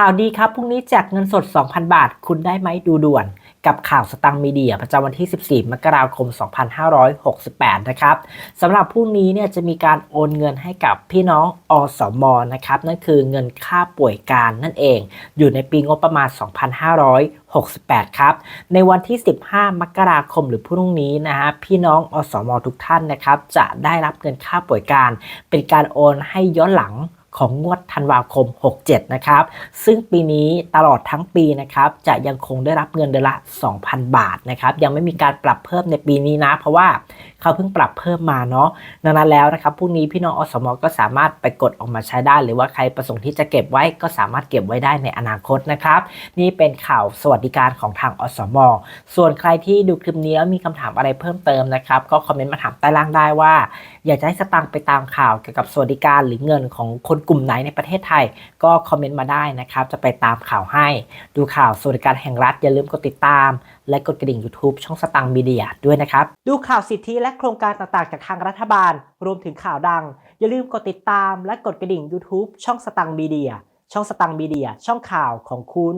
ข่าวดีครับพรุ่งนี้แจกเงินสด 2,000 บาท คุณได้ไหมดูด่วน กับข่าวสตังค์มีเดียประจำวันที่ 14 มกราคม 2568 นะครับสำหรับพรุ่งนี้เนี่ยจะมีการโอนเงินให้กับพี่น้องอสมนะครับนั่นคือเงินค่าป่วยการนั่นเอง อยู่ในปีงบประมาณ 2568 ครับ ในวันที่ 15 มกราคมหรือพรุ่งนี้นะฮะพี่น้องอสมทุกท่านนะครับ จะได้รับเงินค่าป่วยการ เป็นการโอนให้ย้อนหลัง ของงวดธันวาคม 67 นะครับ ซึ่งปีนี้ตลอดทั้งปีนะครับจะยังคงได้รับเงินเดือนละ 2,000 บาทนะครับ ยังไม่มีการปรับเพิ่มในปีนี้นะ เพราะว่าเขาเพิ่งปรับเพิ่มมาเนาะดังนั้นแล้วนะครับพรุ่งนี้พี่น้องอสมก็สามารถไปกดออกมาใช้ได้ หรือว่าใครประสงค์ที่จะเก็บไว้ก็สามารถเก็บไว้ได้ในอนาคตนะครับ นี่เป็นข่าวสวัสดิการของทางอสม ส่วนใครที่ดูคลิปนี้แล้วมีคำถามอะไรเพิ่มเติมนะครับ ก็คอมเมนต์มาถามใต้ล่างได้ว่า อยากจะให้สตังค์ไปตามข่าวเกี่ยวกับสวัสดิการหรือเงินของคนกลุ่มไหนในประเทศไทย ก็คอมเมนต์มาได้นะครับ จะไปตามข่าวให้ ดูข่าวสวัสดิการแห่งรัฐอย่าลืมกดติดตาม และกดกระดิ่ง YouTube ช่องสตังค์มีเดียด้วยนะครับ ดูข่าวสิทธิและโครงการต่างๆ จากทางรัฐบาล รวมถึงข่าวดัง อย่าลืมกดติดตามและกดกระดิ่ง YouTube ช่องสตังค์มีเดียช่องสตังค์มีเดียช่องข่าวของคุณ